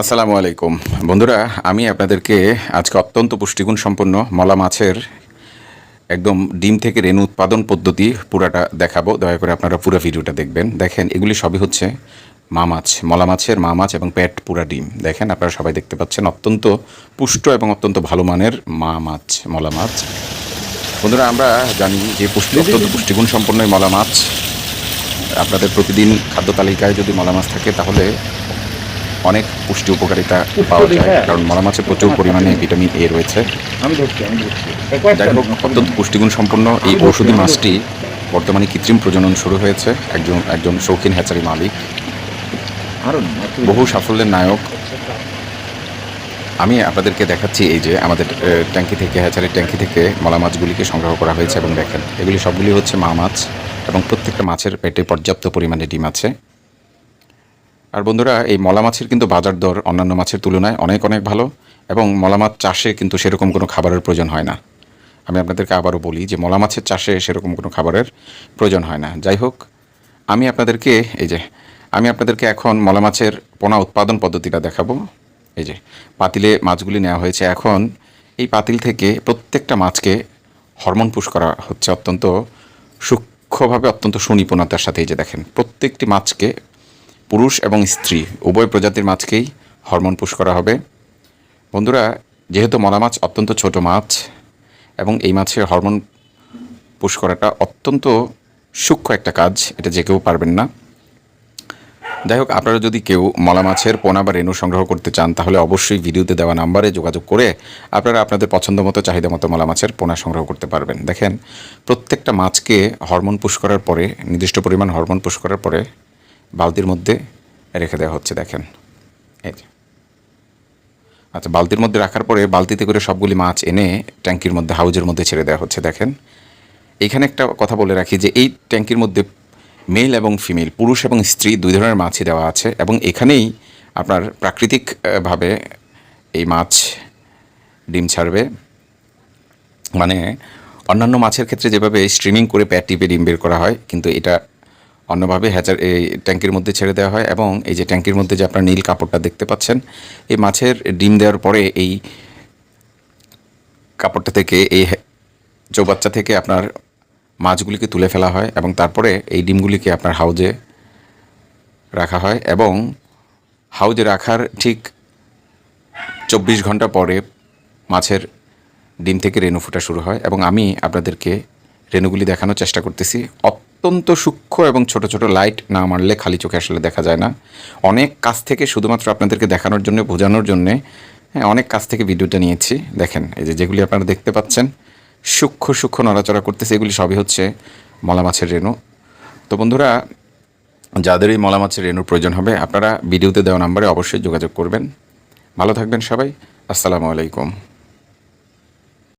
আসসালামু আলাইকুম। বন্ধুরা, আমি আপনাদেরকে আজকে অত্যন্ত পুষ্টিগুণ সম্পন্ন মলা মাছের একদম ডিম থেকে রেণু উৎপাদন পদ্ধতি পুরাটা দেখাবো। দয়া করে আপনারা পুরো ভিডিওটা দেখবেন। দেখেন, এগুলি সবই হচ্ছে মা মাছ, মলা মাছের মা মাছ এবং পেট পুরা ডিম। দেখেন, আপনারা সবাই দেখতে পাচ্ছেন অত্যন্ত পুষ্ট এবং অত্যন্ত ভালো মানের মা মাছ, মলা মাছ। বন্ধুরা, আমরা জানি যে পুষ্টি, অত্যন্ত পুষ্টিগুণ সম্পন্ন মলা মাছ, আপনাদের প্রতিদিন খাদ্য তালিকায় যদি মলা মাছ থাকে, তাহলে অনেক পুষ্টি উপকারিতা পাওয়া যায় কারণ মলা মাছে প্রচুর পরিমাণে ভিটামিন এ রয়েছে। যাই হোক অত্যন্ত পুষ্টিগুণ সম্পন্ন এই ঔষধি মাছটি বর্তমানে কৃত্রিম প্রজনন শুরু হয়েছে একজন একজন শৌখিন হ্যাচারি মালিক। আরও বহু সাফল্যের নায়ক। আমি আপনাদেরকে দেখাচ্ছি এই যে আমাদের ট্যাঙ্কি থেকে হ্যাচারির ট্যাঙ্কি থেকে মলা মাছগুলিকে সংগ্রহ করা হয়েছে এবং দেখেন এগুলি সবগুলি হচ্ছে মা মাছ এবং প্রত্যেকটা মাছের পেটে পর্যাপ্ত পরিমাণে ডিম আছে। আর বন্ধুরা, এই মলা মাছের কিন্তু বাজার দর অন্যান্য মাছের তুলনায় অনেক অনেক ভালো এবং মলা মাছ চাষে কিন্তু সেরকম কোনো খাবারের প্রয়োজন হয় না। আমি আপনাদেরকে আবারও বলি যে, মলা মাছের চাষে সেরকম কোনো খাবারের প্রয়োজন হয় না। যাই হোক, আমি আপনাদেরকে, এই যে, আমি আপনাদেরকে এখন মলা মাছের পোনা উৎপাদন পদ্ধতিটা দেখাবো। এই যে, পাতিলে মাছগুলি নেওয়া হয়েছে। এখন এই পাতিল থেকে প্রত্যেকটা মাছকে হরমোন পুশ করা হচ্ছে অত্যন্ত সূক্ষ্মভাবে, অত্যন্ত সুনিপুণতার সাথে। এই যে দেখেন, প্রত্যেকটি মাছকে পুরুষ এবং স্ত্রী, উভয় প্রজাতির মাছকেই হরমোন পুশ করা হবে। বন্ধুরা, যেহেতু মলা মাছ অত্যন্ত ছোট মাছ এবং এই মাছের হরমোন পুশ করাটা অত্যন্ত সূক্ষ্ম একটা কাজ, এটা যে কেউ পারবেন না। যাই হোক, আপনারা যদি কেউ মলা মাছের পোনা বা রেণু সংগ্রহ করতে চান, তাহলে অবশ্যই ভিডিওতে দেওয়া নাম্বারে যোগাযোগ করে আপনারা আপনাদের পছন্দ মতো, চাহিদা মতো মলা মাছের পোনা সংগ্রহ করতে পারবেন। দেখেন, প্রত্যেকটা মাছকে হরমোন পুশ করার পরে, নির্দিষ্ট পরিমাণ হরমোন পুশ করার পরে বালতির মধ্যে রেখে দেওয়া হচ্ছে, দেখেন। এই যে। আচ্ছা বালতির মধ্যে রাখার পরে বালতিতে করে সবগুলি মাছ এনে ট্যাঙ্কির মধ্যে, হাউজের মধ্যে ছেড়ে দেওয়া হচ্ছে, দেখেন। এখানে একটা কথা বলে রাখি যে, এই ট্যাঙ্কির মধ্যে মেল এবং ফিমেল, পুরুষ এবং স্ত্রী দুই ধরনের মাছই দেওয়া আছে এবং এখানেই আপনার প্রাকৃতিকভাবে এই মাছ ডিম ছাড়বে। মানে অন্যান্য মাছের ক্ষেত্রে যেভাবে স্ট্রিমিং করে প্যাট টিপে ডিম বের করা হয়, কিন্তু এটা অন্যভাবে হ্যাচার এই ট্যাঙ্কির মধ্যে ছেড়ে দেওয়া হয় এবং এই যে ট্যাঙ্কির মধ্যে যে আপনার নীল কাপড়টা দেখতে পাচ্ছেন, এই মাছের ডিম দেওয়ার পরে এই কাপড়টা থেকে, এই চৌবাচ্চা থেকে আপনার মাছগুলিকে তুলে ফেলা হয় এবং তারপরে এই ডিমগুলিকে আপনার হাউজে রাখা হয় এবং হাউজে রাখার ঠিক চব্বিশ ঘণ্টা পরে মাছের ডিম থেকে রেণু ফোটা শুরু হয় এবং আমি আপনাদেরকে রেণুগুলি দেখানোর চেষ্টা করতেছি। অত্যন্ত সূক্ষ্ম এবং ছোট ছোট লাইট না মারলে খালি চোখে আসলে দেখা যায় না। অনেক কাছ থেকে শুধুমাত্র আপনাদেরকে দেখানোর জন্য, বোঝানোর জন্যে হ্যাঁ অনেক কাছ থেকে ভিডিওটা নিয়েছি। দেখেন, এই যে যেগুলি আপনারা দেখতে পাচ্ছেন, সূক্ষ্ম সূক্ষ্ম নড়াচড়া করতেছে, এগুলি সবই হচ্ছে মলা মাছের রেণু। তো বন্ধুরা, যাদের এই মলা মাছের রেণুর প্রয়োজন হবে, আপনারা ভিডিওতে দেওয়া নাম্বারে অবশ্যই যোগাযোগ করবেন। ভালো থাকবেন সবাই, আসসালামু আলাইকুম।